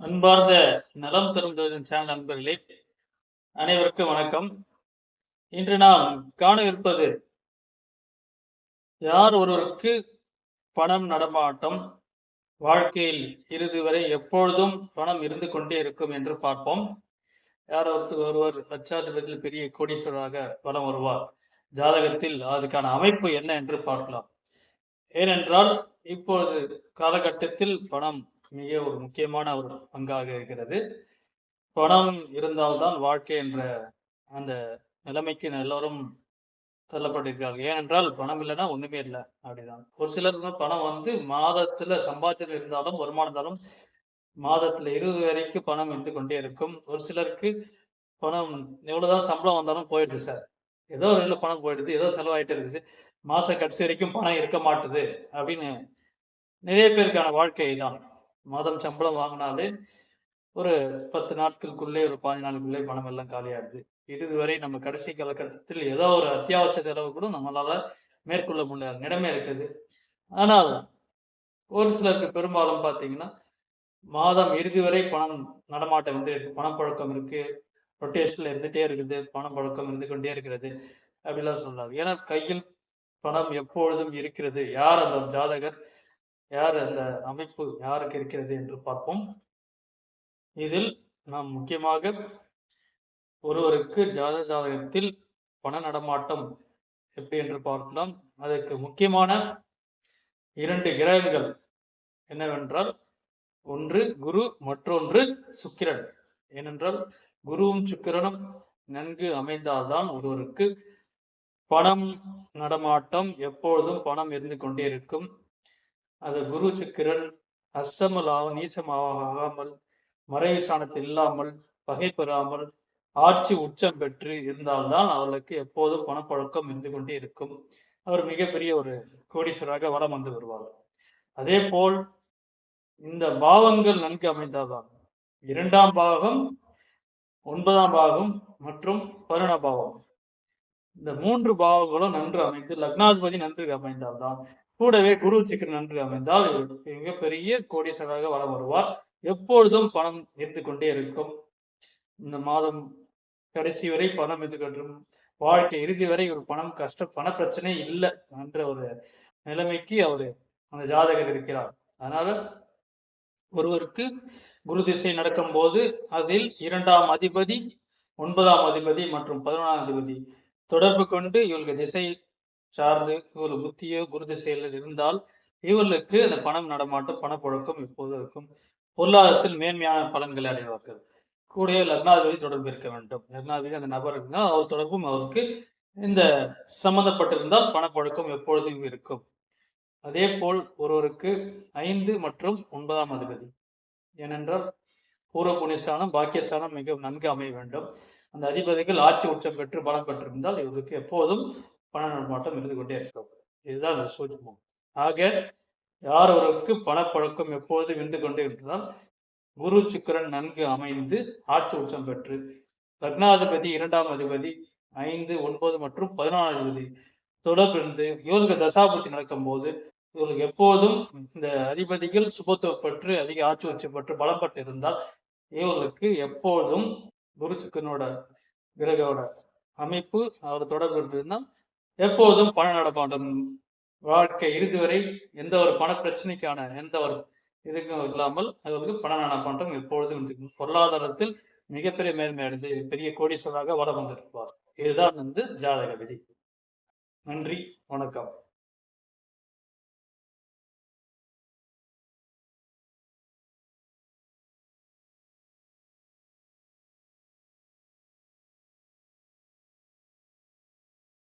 அன்பார்ந்த நலம் தரும் சேனல் நண்பர்களே அனைவருக்கும் வணக்கம். இன்று நாம் காணவிருப்பது யார் ஒருவருக்கு பணம் நடமாட்டம் வாழ்க்கையில் இறுதி வரை எப்பொழுதும் பணம் இருந்து கொண்டே இருக்கும் என்று பார்ப்போம். யார் ஒருத்தர் ஒருவர் லட்சாதிபதியில் பெரிய கோடீஸ்வரராக வலம் வருவார் ஜாதகத்தில் அதுக்கான அமைப்பு என்ன என்று பார்க்கலாம். ஏனென்றால் இப்பொழுது காலகட்டத்தில் பணம் மிக ஒரு முக்கியமான ஒரு பங்காக இருக்கிறது. பணம் இருந்தால்தான் வாழ்க்கை என்ற அந்த நிலைமைக்கு எல்லோரும் தள்ளப்பட்டிருக்கிறார்கள். ஏனென்றால் பணம் இல்லைன்னா ஒண்ணுமே இல்லை. அப்படிதான். ஒரு சிலர் பணம் வந்து மாதத்துல சம்பாத்தியம் இருந்தாலும் வருமானம் இருந்தாலும் மாதத்துல இருபது வரைக்கும் பணம் இருந்து கொண்டே இருக்கும். ஒரு சிலருக்கு பணம் எவ்வளவுதான் சம்பளம் வந்தாலும் போயிடுது சார். ஏதோ ஒரு பணம் போயிடுது. ஏதோ செலவாயிட்டு இருக்குது. மாச கடைசி வரைக்கும் பணம் இருக்க மாட்டுது அப்படின்னு நிறைய பேருக்கான வாழ்க்கை தான் மாதம் சம்பளம் வாங்கினாலே ஒரு பத்து நாட்களுக்குள்ளே ஒரு பாஞ்சு நாளுக்குள்ளே பணம் எல்லாம் காலியாகுது இறுதி வரை நம்ம கடைசி காலகட்டத்தில் ஏதோ ஒரு அத்தியாவசிய செலவு கூட நம்மளால மேற்கொள்ள முடியாத நிலைமை இருக்குது. ஆனால் ஒரு சிலருக்கு பெரும்பாலும் பார்த்தீங்கன்னா மாதம் இறுதி வரை பணம் நடமாட்டம் வந்து இருக்கு. பணப்பழக்கம் இருக்கு. ரொட்டேஷன்ல இருந்துட்டே இருக்குது. பணம் பழக்கம் இருந்து கொண்டே இருக்கிறது. அப்படிலாம் சொல்றாங்க ஏன்னா கையில் பணம் எப்பொழுதும் இருக்கிறது. யார் அந்த ஜாதகர்? யார் அந்த அமைப்பு யாருக்கு இருக்கிறது என்று பார்ப்போம். இதில் நாம் முக்கியமாக ஒருவருக்கு ஜாத ஜாதகத்தில் பண நடமாட்டம் எப்படி என்று பார்க்கலாம். அதற்கு முக்கியமான இரண்டு கிரகங்கள் என்னவென்றால் ஒன்று குரு மற்றொன்று சுக்கிரன். ஏனென்றால் குருவும் சுக்கிரனும் நன்கு அமைந்தால்தான் ஒருவருக்கு பணம் நடமாட்டம் எப்பொழுதும் பணம் இருந்து கொண்டே இருக்கும். அது குரு சக்கரன் அஸ்தமலாக நீசமாகாமல் மறைவு சாணத்தில் இல்லாமல் பகை பெறாமல் ஆட்சி உச்சம் பெற்று இருந்தால்தான் அவர்களுக்கு எப்போதும் பணப்பழக்கம் இருந்து கொண்டே இருக்கும். அவர் மிகப்பெரிய ஒரு கோடீஸ்வராக வளம் வந்து வருவார். அதே போல் இந்த பாவங்கள் நன்கு அமைந்தால்தான் இரண்டாம் பாகம் ஒன்பதாம் பாகம் மற்றும் பதினொன்றாம் பாவம் இந்த மூன்று பாவங்களும் நன்று அமைந்து லக்னாதிபதி நன்று அமைந்தால்தான் கூடவே குரு சிக்கன் நன்று அமைந்தால் மிகப்பெரிய கோடீஸ்வரராக வளம் வருவார். எப்பொழுதும் பணம் இருந்து கொண்டே இருக்கும். இந்த மாதம் கடைசி வரை பணம் இருந்து வாழ்க்கை இறுதி வரை ஒரு பணம் கஷ்ட பண பிரச்சனை இல்லை என்ற ஒரு நிலைமைக்கு அவரு அந்த ஜாதகர் இருக்கிறார். அதனால ஒருவருக்கு குரு திசை நடக்கும் போது அதில் இரண்டாம் அதிபதி ஒன்பதாம் அதிபதி மற்றும் பதினொன்றாம் அதிபதி தொடர்பு கொண்டு இவர்களுக்கு திசை சார்ந்து ஒரு புத்தியோ குரு திசையில் இருந்தால் இவர்களுக்கு அந்த பணம் நடமாட்டம் பணப்புழக்கம் எப்போதும் இருக்கும். பொருளாதாரத்தில் மேன்மையான பலன்களை அடைவார்கள். கூடிய லக்னாதிபதி தொடர்பு இருக்க வேண்டும். லக்னாதிபதி அந்த நபர் இருந்தால் அவர் தொடர்பும் அவருக்கு இந்த சம்பந்தப்பட்டிருந்தால் பணப்பழக்கம் எப்பொழுதும் இருக்கும். அதே போல் ஒருவருக்கு ஐந்து மற்றும் ஒன்பதாம் அதிபதி. ஏனென்றால் பூர்வ புனிஸ்தானம் பாக்கியஸ்தானம் மிக நன்கு அமைய வேண்டும். அந்த அதிபதிகள் ஆட்சி உச்சம் பெற்று பலம் பெற்றிருந்தால் இவருக்கு எப்போதும் பண நடமாட்டம் இருந்து கொண்டே இருக்கும் இதுதான் அந்த சூட்சமம் ஆக யார் ஒருவருக்கு பணப்பழக்கம் எப்போதும் இருந்து கொண்டே இருந்தால் குரு சுக்கிரன் நன்கு அமைந்து ஆட்சி உச்சம் பெற்று லக்னாதிபதி இரண்டாம் அதிபதி ஐந்து ஒன்பது மற்றும் பதினாலாம் அதிபதி தொடர்பிருந்து இவருக்கு தசாபுத்தி நடக்கும் போது இவர்களுக்கு எப்போதும் இந்த அதிபதிகள் சுபத்துவம் பெற்று அதிக ஆட்சி உச்சம் பெற்று பலம் இருந்தால் இவர்களுக்கு எப்போதும் குரு சுக்கரனோட கிரகோட அமைப்பு அவர் தொடர்பு இருந்ததுன்னா எப்போதும் பண நடமாட்டம் வாழ்க்கை இறுதி வரை எந்த ஒரு பண பிரச்சனைக்கான எந்த ஒரு இதுக்கும் இல்லாமல் அவர்களுக்கு பண நடமாட்டம் எப்பொழுதும் பொருளாதாரத்தில் மிகப்பெரிய மேன்மை அடைந்து பெரிய கோடீஸ்வராக வளம் வந்திருப்பார். இதுதான் வந்து ஜாதக விதி. நன்றி வணக்கம்.